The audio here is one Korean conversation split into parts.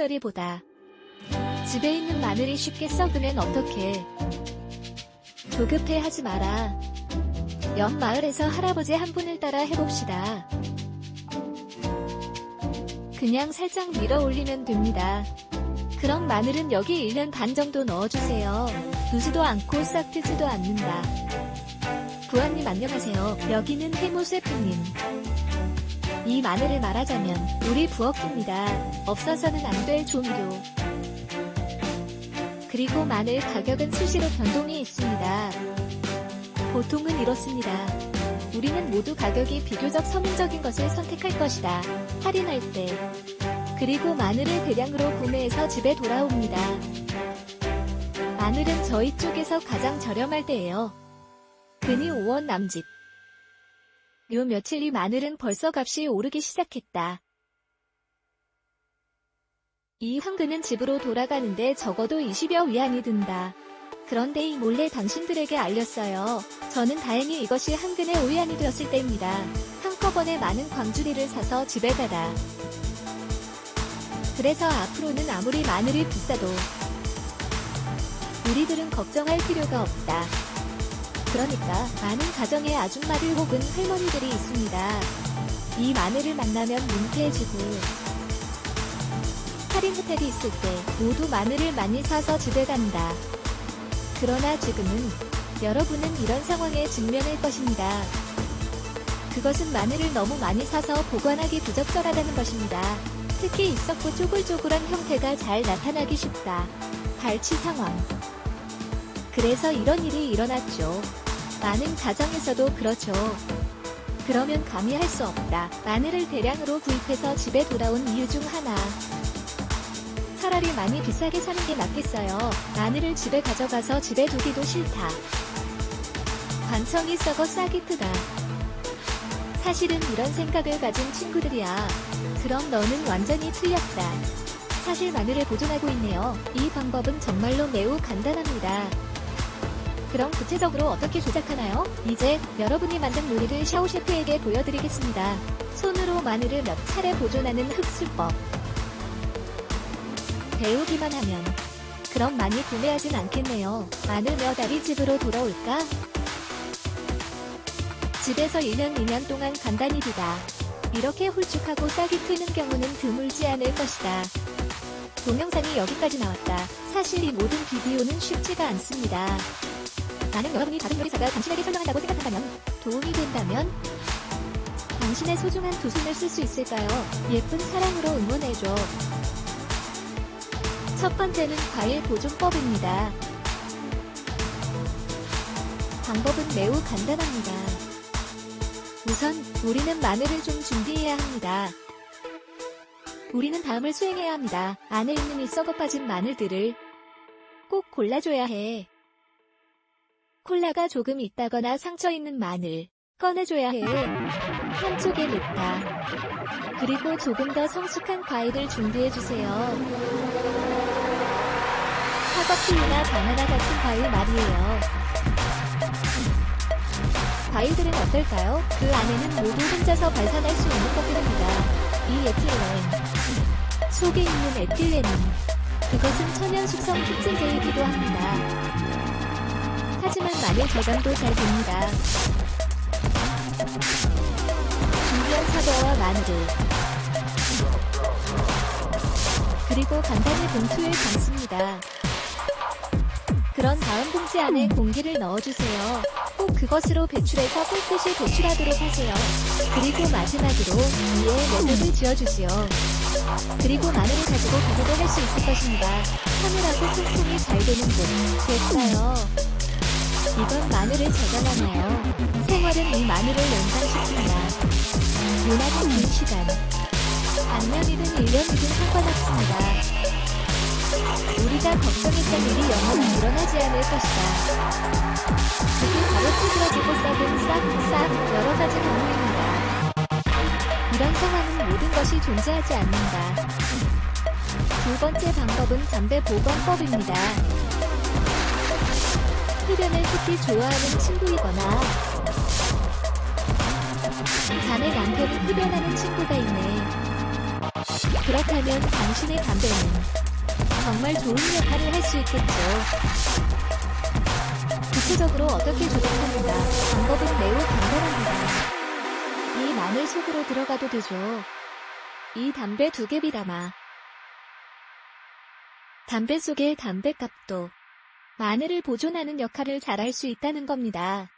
이리저리 보다. 집에 있는 마늘이 쉽게 썩으면 어떡해. 조급해 하지 마라. 옆 마을에서 할아버지 한 분을 따라 해봅시다. 그냥 살짝 밀어 올리면 됩니다. 그럼 마늘은 여기 1년 반 정도 넣어주세요. 누지도 않고 싹 트지도 않는다. 부하님 안녕하세요. 여기는 해무 셰프님. 이 마늘을 말하자면 우리 부엌입니다. 없어서는 안 될 조미료. 그리고 마늘 가격은 수시로 변동이 있습니다. 보통은 이렇습니다. 우리는 모두 가격이 비교적 서민적인 것을 선택할 것이다. 할인할 때. 그리고 마늘을 대량으로 구매해서 집에 돌아옵니다. 마늘은 저희 쪽에서 가장 저렴할 때예요. 괜히 5원 남짓. 요 며칠 이 마늘은 벌써 값이 오르기 시작했다. 이 황금은 집으로 돌아가는데 적어도 20여 위안이 든다. 그런데 이 몰래 당신들에게 알렸어요. 저는 다행히 이것이 한근의 오이안이 되었을 때입니다. 한꺼번에 많은 광주리를 사서 집에 가다. 그래서 앞으로는 아무리 마늘이 비싸도 우리들은 걱정할 필요가 없다. 그러니까 많은 가정에 아줌마들 혹은 할머니들이 있습니다. 이 마늘을 만나면 민폐해지고 할인 혜택이 있을 때 모두 마늘을 많이 사서 집에 간다. 그러나 지금은 여러분은 이런 상황에 직면할 것입니다. 그것은 마늘을 너무 많이 사서 보관하기 부적절하다는 것입니다. 특히 있었고 쪼글쪼글한 형태가 잘 나타나기 쉽다. 갈치 상황. 그래서 이런 일이 일어났죠. 많은 가정에서도 그렇죠. 그러면 감히 할 수 없다. 마늘을 대량으로 구입해서 집에 돌아온 이유 중 하나. 차라리 많이 비싸게 사는 게 낫겠어요. 마늘을 집에 가져가서 집에 두기도 싫다. 관청이 썩어 싹이 트다. 사실은 이런 생각을 가진 친구들이야. 그럼 너는 완전히 틀렸다. 사실 마늘을 보존하고 있네요. 이 방법은 정말로 매우 간단합니다. 그럼 구체적으로 어떻게 조작하나요? 이제 여러분이 만든 요리를 샤오 셰프에게 보여드리겠습니다. 손으로 마늘을 몇 차례 보존하는 흑술법. 배우기만 하면 그럼 많이 구매하진 않겠네요. 마늘 몇 알이 집으로 돌아올까? 집에서 1년 2년 동안 간단히 두다. 이렇게 홀쭉하고 싹이 트는 경우는 드물지 않을 것이다. 동영상이 여기까지 나왔다. 사실 이 모든 비디오는 쉽지가 않습니다. 나는 여러분이 다른 요리사가 당신에게 설명한다고 생각한다면 도움이 된다면 당신의 소중한 두 손을 쓸 수 있을까요? 예쁜 사랑으로 응원해줘. 첫 번째는 과일 보존법입니다. 방법은 매우 간단합니다. 우선 우리는 마늘을 좀 준비해야 합니다. 우리는 다음을 수행해야 합니다. 안에 있는 이 썩어 빠진 마늘들을 꼭 골라줘야 해. 콜라가 조금 있다거나 상처 있는 마늘 꺼내줘야 해. 한쪽에 놓다. 그리고 조금 더 성숙한 과일을 준비해주세요. 사과풀이나 바나나 같은 과일 말이에요. 과일들은 어떨까요? 그 안에는 모두 혼자서 발산할 수 있는 것들입니다. 이 에틸렌. 속에 있는 에틸렌은 그것은 천연 숙성 특징제이기도 합니다. 하지만 마늘 저감도 잘 됩니다. 준비한 사과와 마늘을 그리고 간단히 봉투에 담습니다. 그런 다음 봉지 안에 공기를 넣어주세요. 꼭 그것으로 배출해서 꿀빛이 배출하도록 하세요. 그리고 마지막으로 위에 매듭을 지어주지요. 그리고 마늘을 가지고 비교도 할 수 있을 것입니다. 하늘하고 통풍이 잘 되는 곳. 됐어요. 이건 마늘을 저장하나요? 생활은 이 마늘을 연장시킵니다. 요나는 긴 시간. 반년이든 1년이든 상관없습니다. 우리가 걱정했던 일이 영원히 일어나지 않을 것이다. 그게 바로 찌그러지고 썩은 싹 싹 여러 가지 경우입니다. 이런 상황은 모든 것이 존재하지 않는다. 두 번째 방법은 담배 보건법입니다. 흡연을 특히 좋아하는 친구이거나 자네 남편이 흡연하는 친구가 있네. 그렇다면 당신의 담배는 정말 좋은 역할을 할 수 있겠죠. 구체적으로 어떻게 조작하는가 방법은 매우 간단합니다. 이 마늘 속으로 들어가도 되죠. 이 담배 두 개 비담아. 담배 속의 담배값도 마늘을 보존하는 역할을 잘할 수 있다는 겁니다.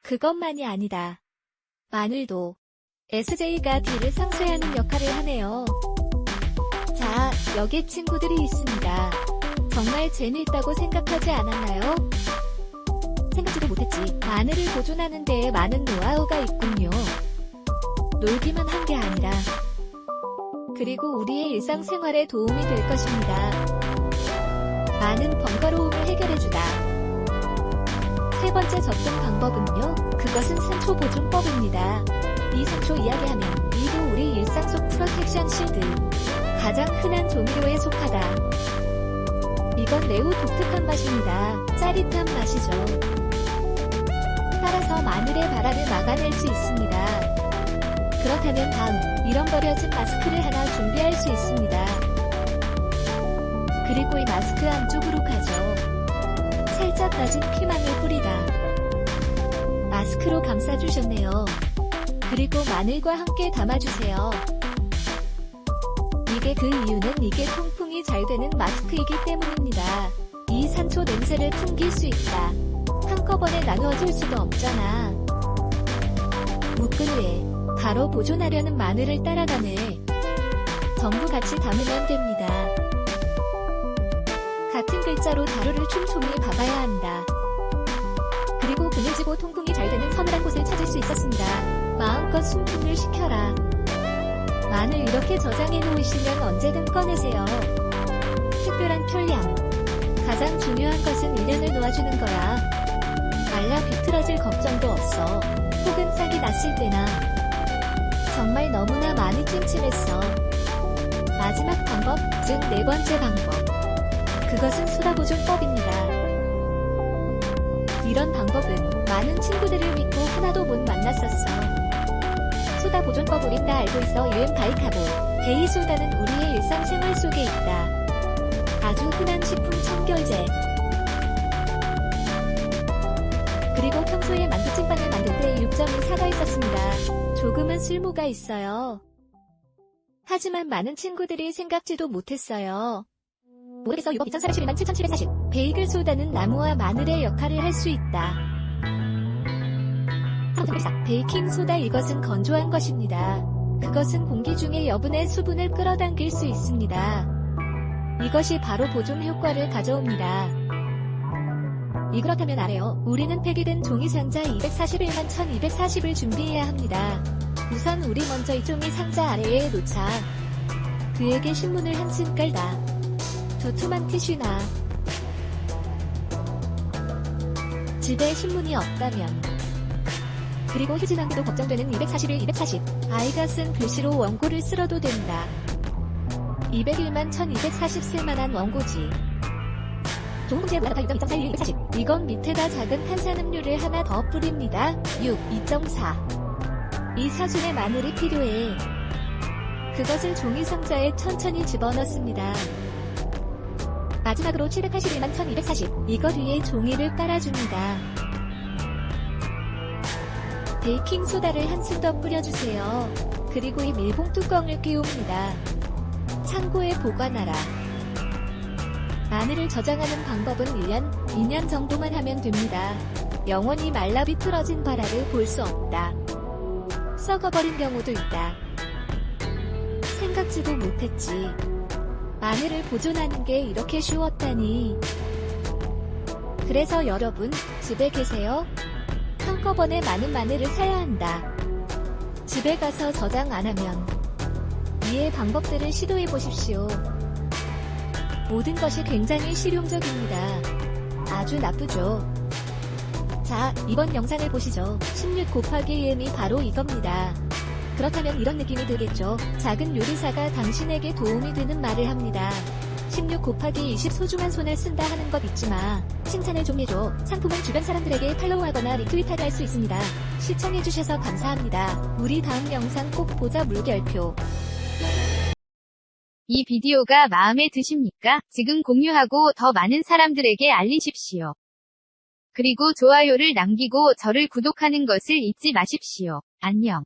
그것만이 아니다. 마늘도 SJ가 D를 상쇄하는 역할을 하네요. 자, 여기 친구들이 있습니다. 정말 재미있다고 생각하지 않았나요? 생각지도 못했지. 마늘을 보존하는 데에 많은 노하우가 있군요. 놀기만 한 게 아니라 그리고 우리의 일상생활에 도움이 될 것입니다. 많은 번거로움을 해결해주다. 세 번째 접근 방법은요. 그것은 산초 보존법입니다. 이 산초 이야기하면 이도 우리 일상 속 프로텍션 실드. 가장 흔한 조미료에 속하다. 이건 매우 독특한 맛입니다. 짜릿한 맛이죠. 따라서 마늘의 발화를 막아낼 수 있습니다. 그렇다면 다음, 이런 버려진 마스크를 하나 준비할 수 있습니다. 그리고 이 마스크 안쪽으로 가죠. 살짝 다진 피망을 뿌리다. 마스크로 감싸주셨네요. 그리고 마늘과 함께 담아주세요. 이게 그 이유는 이게 통풍이 잘 되는 마스크이기 때문입니다. 이 산초 냄새를 풍길 수 있다. 한꺼번에 나누어줄 수가 없잖아. 묶은 후에 바로 보존하려는 마늘을 따라가네. 전부 같이 담으면 됩니다. 같은 글자로 다루를 촘촘히 봐봐야 한다. 그리고 그늘지고 통풍이 잘 되는 서늘한 곳을 찾을 수 있었습니다. 마음껏 숨통을 식혀라. 마늘 이렇게 저장해 놓으시면 언제든 꺼내세요. 특별한 편리함. 가장 중요한 것은 1년을 놓아주는 거야. 말라 비틀어질 걱정도 없어. 혹은 싹이 났을 때나. 정말 너무나 많이 찜찜했어. 마지막 방법, 즉 네 번째 방법. 그것은 수다 보존법입니다. 이런 방법은 많은 친구들을 믿고 하나도 못 만났었어. 소다 보존법 우린 다 알고 있어 유엔 바이카보. 베이소다는 우리의 일상생활 속에 있다. 아주 흔한 식품 청결제. 그리고 평소에 만두찐빵을 만들 때 6.2사가 있었습니다. 조금은 쓸모가 있어요. 하지만 많은 친구들이 생각지도 못했어요. 모르겠어 6억 2041만 7740. 베이글 소다는 나무와 마늘의 역할을 할 수 있다. 베이킹 소다 이것은 건조한 것입니다. 그것은 공기 중에 여분의 수분을 끌어당길 수 있습니다. 이것이 바로 보존 효과를 가져옵니다. 이 그렇다면 아래요. 우리는 폐기된 종이 상자 241만 1240을 준비해야 합니다. 우선 우리 먼저 이 종이 상자 아래에 놓자. 그에게 신문을 한 층 깔다. 두툼한 티슈나 집에 신문이 없다면 그리고 휴지낭비도 걱정되는 241, 240 아이가 쓴 글씨로 원고를 쓸어도 된다. 201만 1240 쓸만한 원고지 종공지에 무라다 6.2.41, 240 이건 밑에다 작은 탄산음료를 하나 더 뿌립니다. 6, 2.4 이 사준의 마늘이 필요해. 그것을 종이 상자에 천천히 집어넣습니다. 마지막으로 781만 1240 이거 뒤에 종이를 깔아줍니다. 베이킹 소다를 한 스푼 더 뿌려주세요. 그리고 이 밀봉 뚜껑을 끼웁니다. 창고에 보관하라. 마늘을 저장하는 방법은 1년, 2년 정도만 하면 됩니다. 영원히 말라 비틀어진 바라를 볼 수 없다. 썩어버린 경우도 있다. 생각지도 못했지. 마늘을 보존하는 게 이렇게 쉬웠다니. 그래서 여러분, 집에 계세요? 한꺼번에 많은 마늘을 사야 한다. 집에 가서 저장 안 하면 이의 방법들을 시도해 보십시오. 모든 것이 굉장히 실용적입니다. 아주 나쁘죠? 자, 이번 영상을 보시죠. 16 곱하기 2m이 바로 이겁니다. 그렇다면 이런 느낌이 들겠죠. 작은 요리사가 당신에게 도움이 되는 말을 합니다. 16 곱하기 20 소중한 손을 쓴다 하는 것 잊지 마. 칭찬을 좀 해줘. 상품은 주변 사람들에게 팔로우하거나 리트윗하게 할 수 있습니다. 시청해주셔서 감사합니다. 우리 다음 영상 꼭 보자 물결표. 이 비디오가 마음에 드십니까? 지금 공유하고 더 많은 사람들에게 알리십시오. 그리고 좋아요를 남기고 저를 구독하는 것을 잊지 마십시오. 안녕.